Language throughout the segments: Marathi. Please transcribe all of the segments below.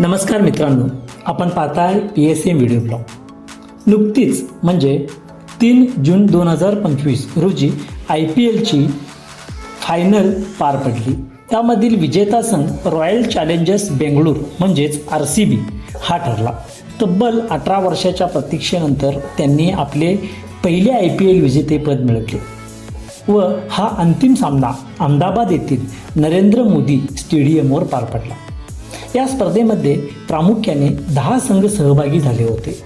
नमस्कार मित्रांनो आपण पाहताय P S M video blog नुकतीच म्हणजे तीन जून दोन हजार पंचवीस रोजी आय पी एलची फायनल पार पडली. त्यामधील विजेता संघ रॉयल चॅलेंजर्स बेंगळूर म्हणजेच आर सी बी हा ठरला. तब्बल अठरा वर्षाच्या प्रतीक्षेनंतर त्यांनी आपले पहिले आय पी एल विजेतेपद मिळवले. व हा अंतिम सामना अहमदाबाद येथील नरेंद्र मोदी स्टेडियमवर पार पडला. या स्पर्धेमध्ये प्रामुख्याने दहा संघ सहभागी झाले होते.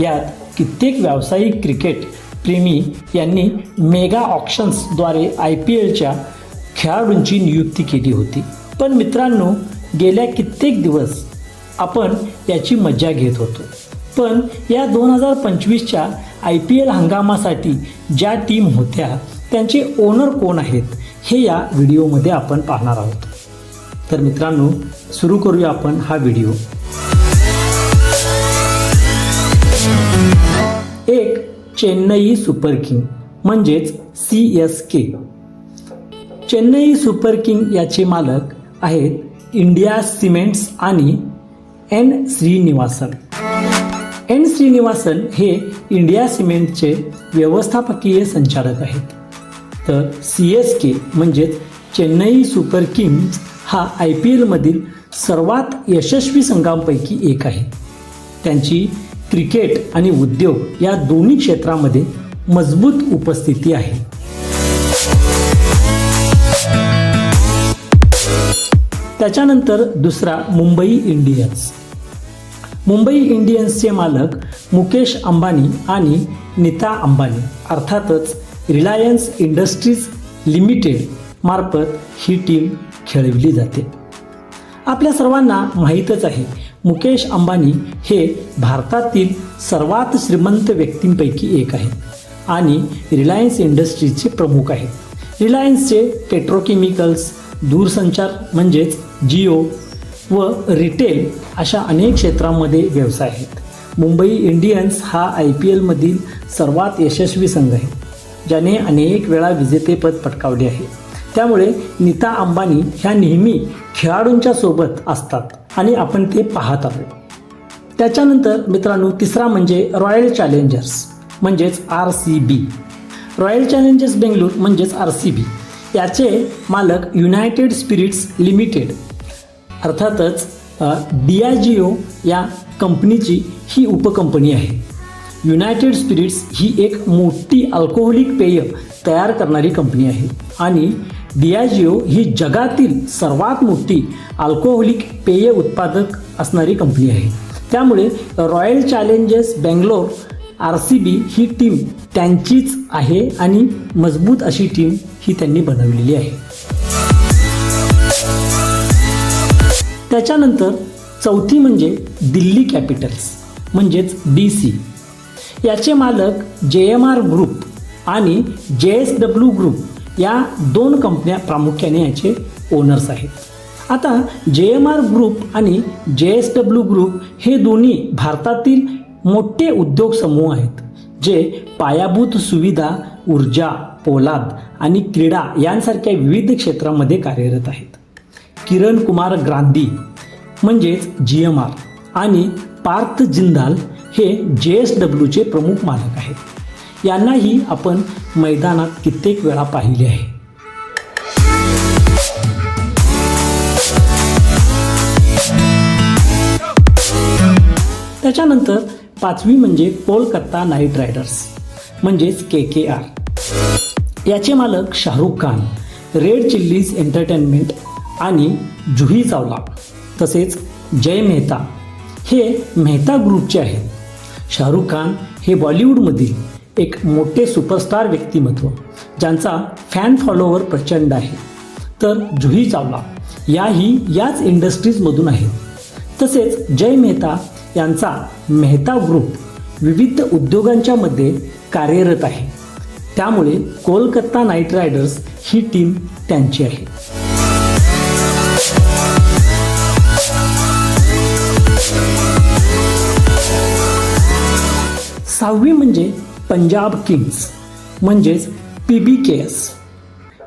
यात कित्येक व्यावसायिक क्रिकेट प्रेमी यांनी मेगा ऑप्शन्सद्वारे आय पी एलच्या खेळाडूंची नियुक्ती केली होती. पण मित्रांनो गेल्या कित्येक दिवस आपण याची मज्जा घेत होतो. पण या दोन हजार पंचवीसच्या आय पी एल हंगामासाठी ज्या टीम होत्या त्यांचे ओनर कोण आहेत हे या व्हिडिओमध्ये आपण पाहणार आहोत. तर मित्रांनो सुरू करूया आपण हा व्हिडिओ. एक चेन्नई सुपर किंग म्हणजेच C S K. Chennai super king याचे मालक आहेत इंडिया सिमेंट्स आणि एन श्रीनिवासन. एन श्रीनिवासन हे इंडिया सिमेंटचे व्यवस्थापकीय संचालक आहेत. तर सी एस के म्हणजेच चेन्नई सुपर किंग्ज हा आय पी एलमधील सर्वात यशस्वी संघांपैकी एक आहे. त्यांची क्रिकेट आणि उद्योग या दोन्ही क्षेत्रामध्ये मजबूत उपस्थिती आहे. त्याच्यानंतर दुसरा मुंबई इंडियन्स. मुंबई इंडियन्सचे मालक मुकेश अंबानी आणि नीता अंबानी अर्थातच रिलायन्स इंडस्ट्रीज लिमिटेड मार्फत ही टीम खेळविली जाते. आपल्या सर्वांना माहीतच आहे मुकेश अंबानी हे भारतातील सर्वात श्रीमंत व्यक्तींपैकी एक आहेत आणि रिलायन्स इंडस्ट्रीजचे प्रमुख आहेत. रिलायन्सचे पेट्रोकेमिकल्स दूरसंचार म्हणजेच जिओ व रिटेल अशा अनेक क्षेत्रांमध्ये व्यवसाय आहेत. मुंबई इंडियन्स हा आय पी एलमधील सर्वात यशस्वी संघ आहे. ज्याने अनेक वेळा विजेतेपद पटकावले आहे. त्यामुळे नीता अंबानी ह्या नेहमी खेळाडूंच्या सोबत असतात आणि आपण ते पाहत आहोत. त्याच्यानंतर मित्रांनो तिसरा म्हणजे रॉयल चॅलेंजर्स म्हणजेच R C B royal challengers Bangalore म्हणजेच आर सी बी याचे मालक युनायटेड स्पिरिट्स लिमिटेड अर्थातच डिआयजीओ या कंपनीची ही उपकंपनी आहे. युनायटेड स्पिरिट्स ही एक मोठी अल्कोहोलिक पेय तयार करणारी कंपनी आहे. आणि डियाजिओ ही जगातील सर्वात मोठी अल्कोहोलिक पेय उत्पादक असणारी कंपनी आहे. त्यामुळे royal challengers Bangalore R C B ही टीम त्यांचीच आहे आणि मजबूत अशी टीम ही त्यांनी बनवलेली आहे. त्याच्यानंतर चौथी म्हणजे दिल्ली कॅपिटल्स म्हणजेच डी सी याचे मालक जे एम आर ग्रुप आणि जे एस डब्ल्यू ग्रुप या दोन कंपन्या प्रामुख्याने याचे ओनर्स आहेत. आता जे एम आर ग्रुप आणि जे एस डब्ल्यू ग्रुप हे दोन्ही भारतातील मोठे उद्योग समूह आहेत जे पायाभूत सुविधा ऊर्जा पोलाद आणि क्रीडा यांसारख्या विविध क्षेत्रामध्ये कार्यरत आहेत. किरण कुमार गांधी म्हणजेच जी एम आर आणि पार्थ जिंदाल हे जे एस डब्ल्यूचे प्रमुख मालक आहेत. यांनाही आपण मैदानात कित्येक वेळा पाहिले आहे. त्याच्यानंतर पाचवी म्हणजे कोलकाता नाईट रायडर्स म्हणजेच के के आर. याचे मालक Shahrukh Khan red chillies entertainment आणि जुही चावला तसेच जय मेहता. हे मेहता ग्रुपचे आहेत. शाहरुख खान हे बॉलिवूडमधील एक मोठे सुपरस्टार व्यक्तिमत्व ज्यांचा फॅन फॉलोवर प्रचंड आहे. तर जुही चावला याही याच इंडस्ट्रीजमधून आहेत तसेच जय मेहता यांचा मेहता ग्रुप विविध उद्योगांच्या मध्ये कार्यरत आहे. त्यामुळे कोलकाता नाईट रायडर्स ही टीम त्यांची आहे. सहावी म्हणजे पंजाब किंग्स म्हणजेच पी बी के एस.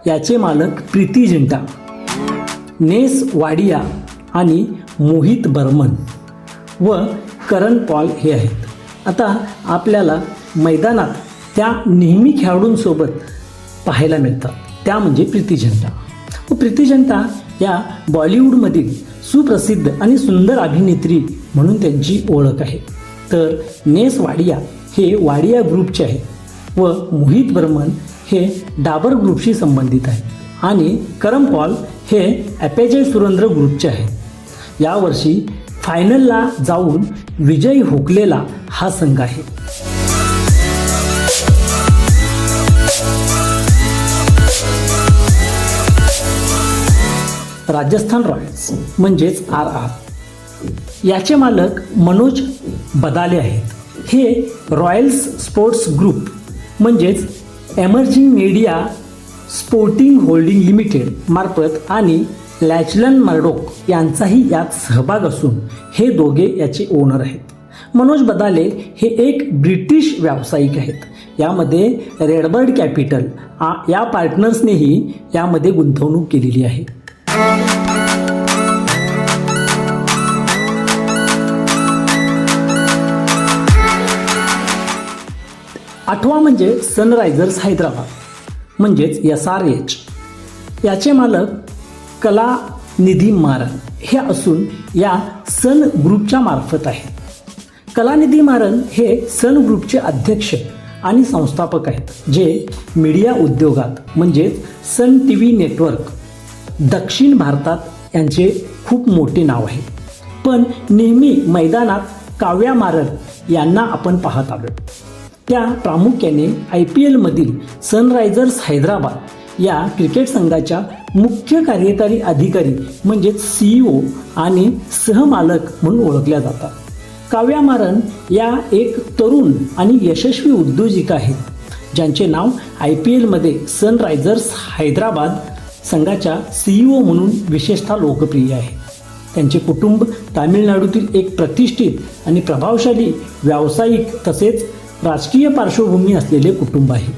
याचे मालक प्रीती जिंटा नेस वाडिया आणि मोहित बर्मन व करण पॉल हे आहेत. आता आपल्याला मैदानात त्या नेहमी खेळाडूंसोबत पाहायला मिळतात त्या म्हणजे प्रीती झंटा व प्रीती झंटा या बॉलिवूडमधील सुप्रसिद्ध आणि सुंदर अभिनेत्री म्हणून त्यांची ओळख आहे. तर नेस वाडिया हे वाडिया ग्रुपचे आहेत व मोहित बर्मन हे डाबर ग्रुपशी संबंधित आहेत आणि करम पॉल हे ॲपेजय सुरेंद्र ग्रुपचे आहेत यावर्षी फायनलला जाऊन विजयी हुकलेला हा संघ आहे. राजस्थान रॉयल्स म्हणजेच आर आर. याचे मालक मनोज बदाले आहेत. हे रॉयल्स स्पोर्ट्स ग्रुप म्हणजेच emerging media sporting holding limited मार्फत आणि लॅचलन मर्डोक यांचाही यात सहभाग असून हे दोघे याचे ओनर आहेत. मनोज बदाले हे एक ब्रिटिश व्यावसायिक आहेत. यामध्ये रेडबर्ड कॅपिटल आ- या पार्टनर्सनेही यामध्ये गुंतवणूक केलेली आहे. आठवा म्हणजे सनरायझर्स हैदराबाद म्हणजेच एस आर एच. याचे मालक कला निधी मारन हे असून या सन ग्रुपच्या मार्फत आहेत कलानिधी मारन हे सन ग्रुपचे अध्यक्ष आणि संस्थापक आहेत जे मीडिया उद्योगात म्हणजेच सन टी व्ही नेटवर्क दक्षिण भारतात यांचे खूप मोठे नाव आहे. पण नेहमी मैदानात काव्या मारन यांना आपण पाहत आलो त्या प्रामुख्याने आय पी एलमधील सनरायझर्स हैदराबाद या क्रिकेट संघाच्या मुख्य कार्यकारी अधिकारी म्हणजेच सीईओ आणि सहमालक म्हणून ओळखल्या जातात. काव्या मारन या एक तरुण आणि यशस्वी उद्योजिका आहेत ज्यांचे नाव आय पी एलमध्ये सनरायझर्स हैदराबाद संघाच्या सीईओ म्हणून विशेषतः लोकप्रिय आहे. त्यांचे कुटुंब तामिळनाडूतील एक प्रतिष्ठित आणि प्रभावशाली व्यावसायिक तसेच राजकीय पार्श्वभूमी असलेले कुटुंब आहे.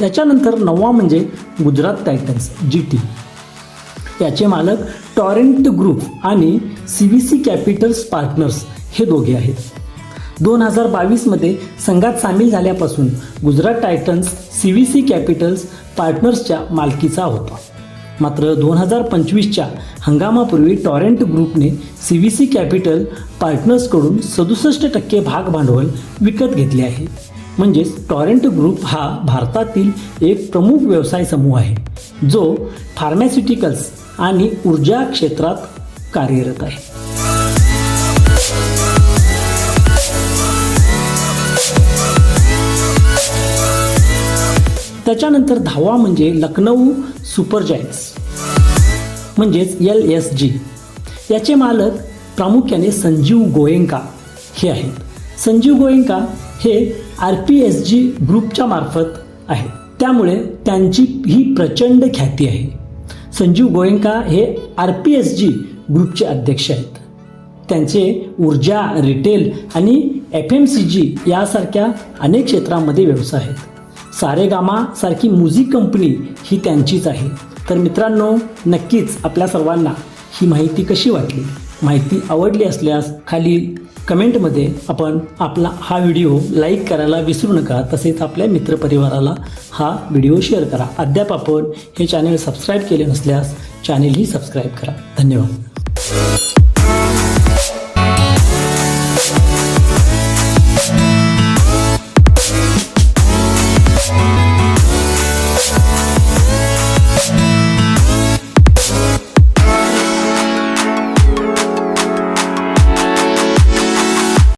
याच्यानंतर नववा म्हणजे गुजरात टायटन्स जी टी. याचे मालक टॉरेंट ग्रुप आणि C V C capitals partners हे दोघे आहेत. दोन हजार बावीसमध्ये संघात सामील झाल्यापासून Gujarat titans C V C capitals पार्टनर्सच्या मालकीचा होता. मात्र दोन हजार पंचवीसच्या हंगामापूर्वी टॉरेंट ग्रुपने सी व्ही सी कॅपिटल पार्टनर्सकडून सदुसष्ट टक्के भाग भांडवल विकत घेतले आहे. म्हणजेच टॉरेंट ग्रुप हा भारतातील एक प्रमुख व्यवसाय समूह आहे जो फार्मास्युटिकल्स आणि ऊर्जा क्षेत्रात कार्यरत आहे. त्याच्यानंतर दहावा म्हणजे लखनौ सुपर जायंट्स म्हणजेच एल एस जी. याचे मालक प्रामुख्याने संजीव गोयंका हे आहेत. संजीव गोयंका हे आर पी एस जी ग्रुपच्या मार्फत आहे त्यामुळे त्यांची ही प्रचंड ख्याती आहे. संजीव गोयंका हे आर पी एस जी ग्रुपचे अध्यक्ष आहेत. त्यांचे ऊर्जा रिटेल आणि एफ एम सी जी यासारख्या अनेक क्षेत्रांमध्ये व्यवसाय आहेत. सारेगामा सारखी म्युझिक कंपनी ही त्यांचीच आहे. तर मित्रांनो नक्कीच आपल्या सर्वांना ही माहिती कशी वाटली? माहिती आवडली असल्यास खाली कमेंटमध्ये आपण आपला हा व्हिडिओ लाईक करायला विसरू नका. तसेच आपल्या मित्रपरिवाराला हा व्हिडिओ शेअर करा. अद्याप आपण हे चॅनल सबस्क्राईब केले नसल्यास चॅनेलही सबस्क्राईब करा. धन्यवाद.